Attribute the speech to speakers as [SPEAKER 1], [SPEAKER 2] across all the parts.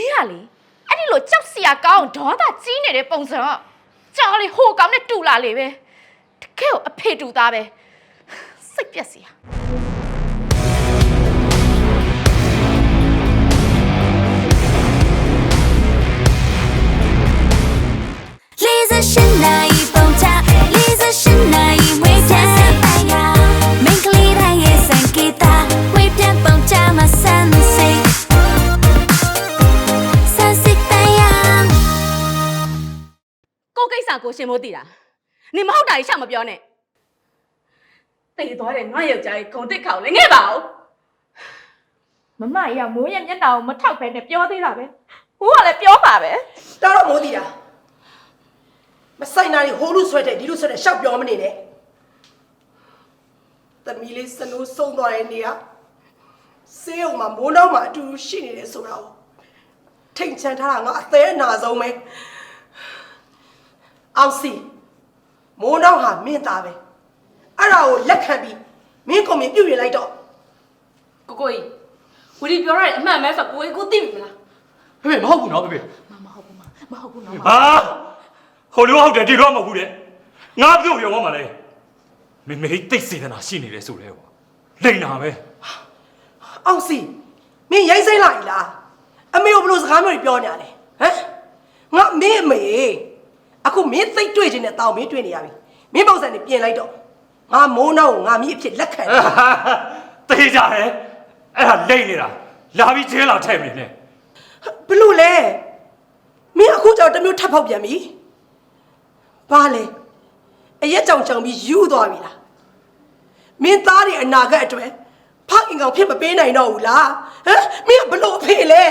[SPEAKER 1] င်းကလေအဲ့ဒီလိုကြောက်စရာကောင်းဒေါသကြီးနေတဲ့ပုံစံကကြာလေဟိုကောင်နဲ့တူလာလေပဲတကယ်ကိုအဖေတူသားပဲစိတ်ပြက်စရာ
[SPEAKER 2] ကိုယ်ကိစ္စကိုရှင်မိုးတည်တာနေမဟုတ်တာကြီးရှောက်မပြောနဲ့တေသွားတယ်ငါယောက်ျားကြီးဂုံတစ်ခေါက်လည်းငဲ့ပါဦး
[SPEAKER 1] မမကြီးကမိုးရဲ့မျက်နှာကိုမထောက်ပဲနဲ့ပြောသေးတာပဲဟိုကလည်းပြောပါပဲ
[SPEAKER 3] တော်တော့မိုးတီတာမဆိုင်နာရီဟိုလူဆွဲတဲ့ဒီလူဆွဲတဲ့ရှောက်ပြောမနေနဲ့သမီးလေးစနိုးဆုံးသွားတဲ့နေရာဆေးုံမှာမိုးနောက်မှာအတူတူရှိနေတယ်ဆိုတာကိုထိန်ချန်ထားတာငါအသေးအနာဆုံးပဲ အောင်စီမိုးနောက်ဟာမင်းသားပဲအဲ့ဒါကိုလက်ခံပြီးမင်းကွန်မင်းပြုတ်ရလိုက်တော့
[SPEAKER 2] ကိုကိုကြီးဝီဒီပြောရတယ်အမှန်ပဲဆိုကိုကြီးကိုသိပြီမလား
[SPEAKER 4] ဖေဖေမဟုတ်ဘူးနော်ဖေဖေ
[SPEAKER 2] မမဟုတ်ဘူးမမဟုတ်ဘူးနော်မ
[SPEAKER 4] ဟာဟိုလိုဟုတ်တယ်ဒီလိုမဟုတ်ဘူးတဲ့ငါပြုတ်ပြောမှာလေမေမေတိတ်စေတနာရှိနေတယ်ဆိုလဲကွာလိန်နာပဲ
[SPEAKER 3] အောင်စီမင်းရိုင်းစိမ့်လိုက်လားအမေကိုဘယ်လိုစကားမျိုးတွေပြောနေရလဲဟမ်ငါမင်းအမေ အခုမင်းသိတ်တွေ့ခြင်းနဲ့တောင်းမင်းတွေ့နေရပြီမင်းပုံစံနဲ့ပြင်လိုက်တော့ငါမိုးနောက်ကိုငါမီးအဖြစ်လက်ခံတယ်
[SPEAKER 4] တေးကြတယ်အဲ့ဒါလိန်နေတာလာပြီးချဲလာထဲ့မနေနဲ့
[SPEAKER 3] ဘလို့လဲမင်းအခုကြောင့်တစ်မျိုးထပ်ဖောက်ပြန်ပြီဘာလဲအရက်ကြောင်ကြောင်ပြီးယူသွားပြီလားမင်းသားတွေအနာဂတ်အတွက်ဖခင်ကောင်ဖြစ်မပေးနိုင်တော့ဘူးလားဟမ်မင်းကဘလို့အဖေလဲ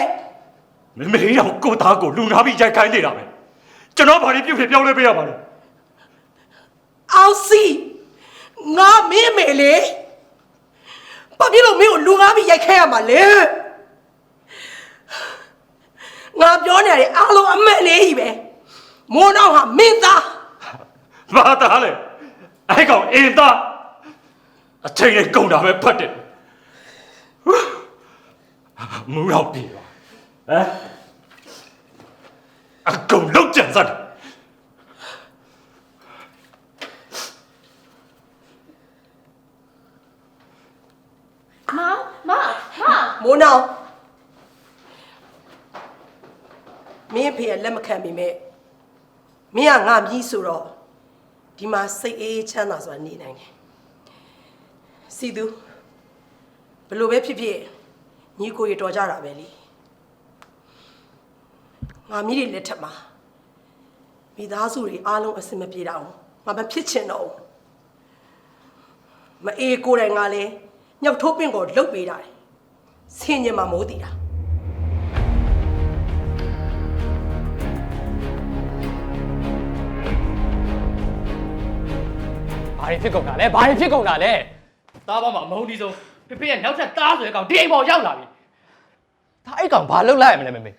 [SPEAKER 4] မေမေရောက်ကိုသားကိုလူနာပြီးရိုက်ခိုင်းနေတာပဲ ကျွန်တော်ဘာလို့ပြုတ်ဖြစ်ပြောင်းလဲပေးရပါလဲ
[SPEAKER 3] အောင်စီငါမင်းအမေလေဘာဖြစ်လို့မင်းကိုလူငါပြီးရိုက်ခဲရမှာလဲငါပြောနေရတယ်အားလုံးအမှန်လေးကြီးပဲမိုးနောက်ဟာမင်းသား
[SPEAKER 4] ဘာသားလဲအဲ့ကောင်အင်သားအချိန်နဲ့ကုန်တာပဲဖတ်တယ်မူတော့ပြီပါဟမ်အကုန်လုံး ကြံစတယ်
[SPEAKER 1] မမမ
[SPEAKER 3] မိုးနောက်မင်းအဖေကလက်မခံမိမဲ့မင်းကငါမြည်ဆိုတော့ဒီမှာစိတ်အေးချမ်းသာစွာနေနိုင်တယ်စီသူဘလို့ပဲဖြစ်ဖြစ်ညီကိုရတော်ကြတာပဲလीငါမြည်တွေလက်ထက်မှာ မိသားစုတွေအားလုံးအဆင်မပြေတော့ငါမဖြစ်ချင်တော့ဘူးမအေးကိုယ်တိုင်ငါလဲညှောက်ထိုးပင့်ကိုလှုပ်ပေးတာတယ်ဆင်းញင်မှာမိုးတည်တာ
[SPEAKER 5] ဘာတွေဖြစ်ကုန်တာလဲဘာတွေဖြစ်ကုန်တာလဲသားပေါ်မှာမဟုတ်ဒီဆုံးဖေဖေရဲ့နောက်ထပ်သားဆိုတဲ့ကောင်ဒီအိမ်ပေါ်ရောက်လာပြီဒါအဲ့ကောင်ဘာလုပ်လိုက်ရမလဲမေမေ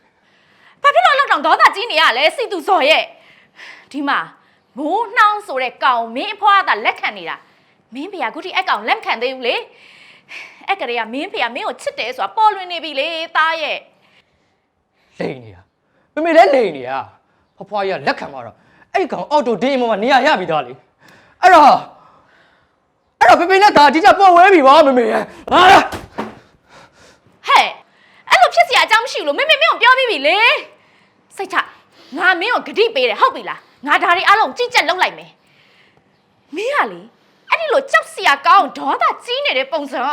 [SPEAKER 1] ဘာဖြစ်လို့လောက်တောင်ဒေါသကြီးနေရလဲစိတ်သူဇော်ရဲ့ ဒီမှာမိုးနှောင်းဆိုတဲ့ကောင်မင်းအဖွားကလက်ခံနေတာမင်းဖေကခုထိအဲ့ကောင်လက်မခံသေးဘူးလေအဲ့ကလေးကမင်းဖေကမင်းကိုချစ်တယ်ဆိုတာပေါ်လွင်နေပြီလေသားရဲ့
[SPEAKER 5] လိန်နေတာမေမေလည်းလိန်နေတာဖွားဖွားကြီးကလက်ခံသွားတော့အဲ့ကောင်အော်တိုဒီအိမ်ပေါ်မှာနေရရပြီသားလေအဲ့တော့အဲ့တော့ဖေဖေနဲ့ဒါအတိအကျပေါ်ဝဲပြီပါမေမေရဲ့ဟာ
[SPEAKER 1] ဟဲ့အဲ့လိုဖြစ်စရာအကြောင်းမရှိဘူးလို့မင်းမင်းမင်းကိုပြောပြီးပြီလေစိတ်ချငါမင်းကိုဂတိပေးတယ်ဟုတ်ပြီလား ငါဒါတွေအားလုံးကြည့်ကြက်လုပ်လိုက်မယ်မင်းကလေအဲ့ဒီလိုကြောက်စရာကောင်းဒေါသကြီးနေတဲ့ပုံစံက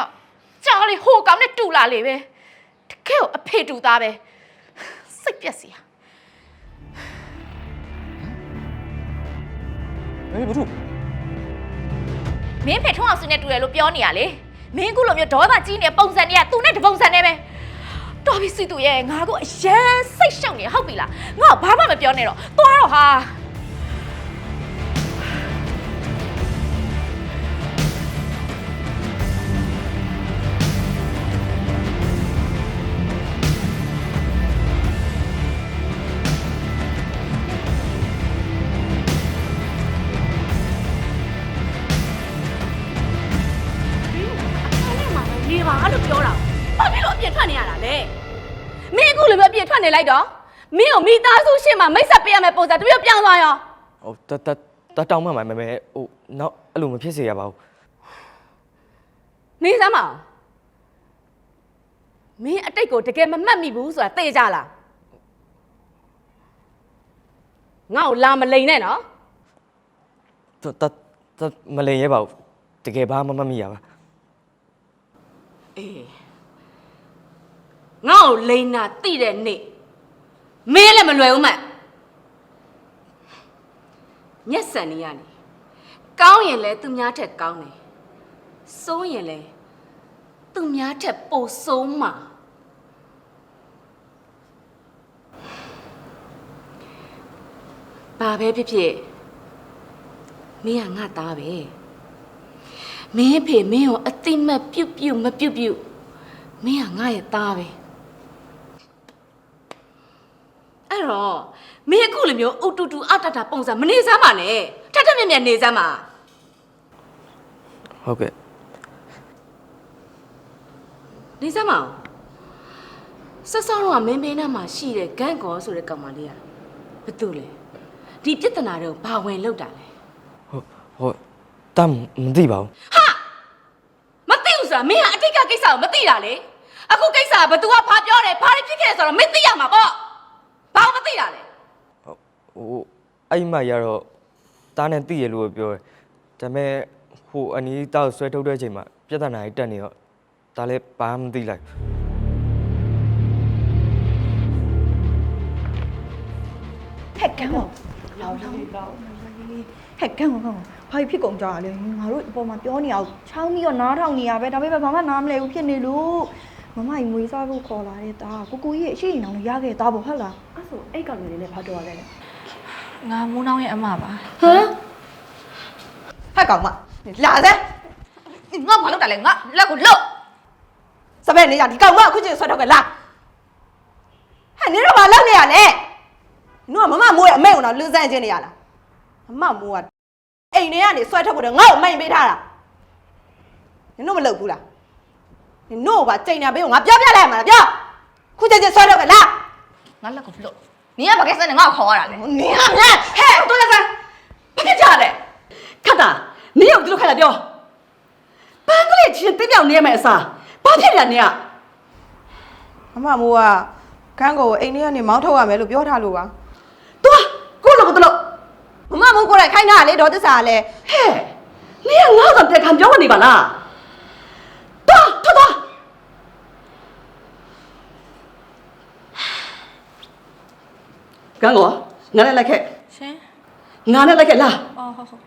[SPEAKER 1] ကြာလေဟိုကောင်နဲ့တူလာလေပဲတကယ်ကိုအဖေတူသားပဲစိတ်ပြက်စရာ
[SPEAKER 5] မေမေဘာလို့
[SPEAKER 1] မင်းဖေထုံးအောင်စနဲ့တူတယ်လို့ပြောနေရလေမင်းခုလိုမျိုးဒေါသကြီးနေတဲ့ပုံစံတွေကသူနဲ့တပုံစံနဲ့ပဲတော်ပြီစီသူရဲ့ငါကိုအရန်စိတ်ရှောက်နေဟုတ်ပြီလားငါဘာမှမပြောနဲ့တော့သွားတော့ဟာ
[SPEAKER 2] ပါအဲ့လိုပြောတာဘာဖြစ်လို့အပြင်ထွက်နေရတာလဲမင်းအခုလိုပဲအပြင်ပြင်ထွက်နေလိုက်တော့မင်းကိုမိသားစုရှေ့မှာမိတ်ဆက်ပေးရမယ့်ပုံစံတစ်မျိုးပြောင်းသွားရော
[SPEAKER 6] ဟိုတတတတောင်းမှမှာမမဲဟိုနောက်အဲ့လိုမဖြစ်စေရပါဘူး
[SPEAKER 2] နေစမ်းမအောင်မင်းအတိတ်ကိုတကယ်မမှတ်မိဘူးဆိုတာသိကြလားငါ့ကိုလာမလိန်နဲ့နော်
[SPEAKER 6] တတတမလိန်ရဲပါဘူးတကယ်ဘာမှမမမိရပါ
[SPEAKER 2] အေးငါ့ကိုလိန်နာတိတဲ့နေ့မင်းလည်းမလွယ်ဘူးမညက်ဆန်နေရနေကောင်းရင်လည်းသူများထက်ကောင်းတယ်စိုးရင်လည်းသူများထက်ပိုစိုးမှာဘာပဲဖြစ်ဖြစ်မင်းကငါသားပဲ မင်းအဖေမင်းကိုအတိမတ်ပြုတ်ပြုတ်မပြုတ်ပြုတ်မင်းကငါရဲ့သားပဲအဲ့တော့မင်းအခုလိုမျိုးအုတ်တူတူအတတပုံစံမနေစမ်းပါနဲ့ထက်ထက်မြက်မြက်နေစမ်းပါ
[SPEAKER 6] ဟုတ်ကဲ့
[SPEAKER 2] နေစမ်းပါဦးဆက်စောတော့ကမင်းမင်းနားမှာရှိတဲ့ဂန့်ကောဆိုတဲ့ကောင်မလေးကဘာတူလဲဒီပြဿနာတွေကိုဘာဝင်လောက်တာလဲ
[SPEAKER 6] ဟုတ်ဟုတ် တမ်းမသိပါဘူး
[SPEAKER 2] မသိဘူးဆိုတာမင်းကအတိတ်ကကိစ္စကိုမသိတာလေအခုကိစ္စကဘသူကဘာပြောတယ်ဘာတွေဖြစ်ခဲ့တယ်ဆိုတော့မင်းသိရမှာပေါ့ဘာလို့မသိတာလဲ
[SPEAKER 6] ဟိုအဲ့ဒီမကြီးကတော့တားနဲ့သိရလို့ပြောတယ်ဒါပေမဲ့ဟိုအနီးတောက်ဆွဲထုတ်တဲ့အချိန်မှာပြဿနာကြီးတက်နေတော့ဒါလည်းဘာမှမသိလိုက်
[SPEAKER 7] ဟက်က န်းပေါ့လောင်းလောင်းဟက်ကန်းပေါ့ဘာဖြစ်ကုန်ကြတာလဲငါတို့အပေါ်မှာပြောနေအောင်ချောင်းပြီးတော့နားထောင်နေရပဲဒါပေမဲ့ဘာမှနားမလဲဘူးဖြစ်နေလို့မမကြီးမွေးစားဖို့ခေါ်လာတဲ့တာကိုကိုကြီးရဲ့အရှိန်အောင်ရခဲ့တာပေါ့ဟုတ်လား
[SPEAKER 8] အဲ့ဆိုအဲ့ကောင်လေးနဲ့ဘာတော်ရလဲလဲ
[SPEAKER 9] ငါမိုးနှောင်းရဲ့အမပါ
[SPEAKER 2] ဟမ်
[SPEAKER 10] ဟဲ့ကောင်မလာစမ်း
[SPEAKER 8] ငါဘာလုပ်တာလဲငါလက်ကိုလှုပ်
[SPEAKER 10] စပယ်နေကြဒီကောင်မအခုချင်းဆွတ်တော့ကလာဟဲ့နင်တို့ဘာလုပ်နေရလဲ နင်တို့ကမမမိုးရဲ့အမိတ်ကိုတော့လူစမ်းချင်းနေရလားမမမိုးကအိမ်ထဲကနေဆွဲထုတ်ဖို့တော့ငါ့ကိုမိန်ပေးထားတာနင်တို့မလုပ်ဘူးလားနင်တို့ကကြိမ်ညာပေးကိုငါပြောပြလိုက်မှာလားပြောခုချင်းချင်းဆွဲတော့ကလာ
[SPEAKER 8] ငါလက်ကိုလှုပ်နင်ကဘာကိစ္စနဲ့ငါ့ကိုခေါ်ရတာလဲ
[SPEAKER 10] နင်ကငါဟဲ့တို့လည်းစမ်းဘာဖြစ်ကြလဲခတ်တာနင်ရုပ်ဒီလိုခက်လာပြောပန်းကလေးချင်းတင်းပြောင်နေရမယ်အစားဘာဖြစ်လဲနင်က
[SPEAKER 11] အမမိုးကခန်းကိုအိမ်ထဲကနေမောင်းထုတ်ရမယ်လို့ပြောထားလို့ပါ
[SPEAKER 10] သွားကိုလိုကတော့မမမိုးကိုယ်တိုင်ခိုင်းတာလေဒေါ်သစ္စာကလည်းဟဲ့နင်ကငါ့ကတက်ခံပြောနေပါလားသွားထွက်သွားကန်းကောငါနဲ့လိုက်ခဲ့
[SPEAKER 9] ရှင်
[SPEAKER 10] ငါနဲ့လိုက်ခဲ့လား
[SPEAKER 9] အော်ဟုတ်ဟုတ်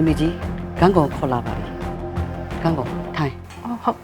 [SPEAKER 12] မမေကြီးဂန်းကောင်ခေါ်လာပါပြီဂန်းကောင်ထိုင်
[SPEAKER 9] အော်ဟုတ်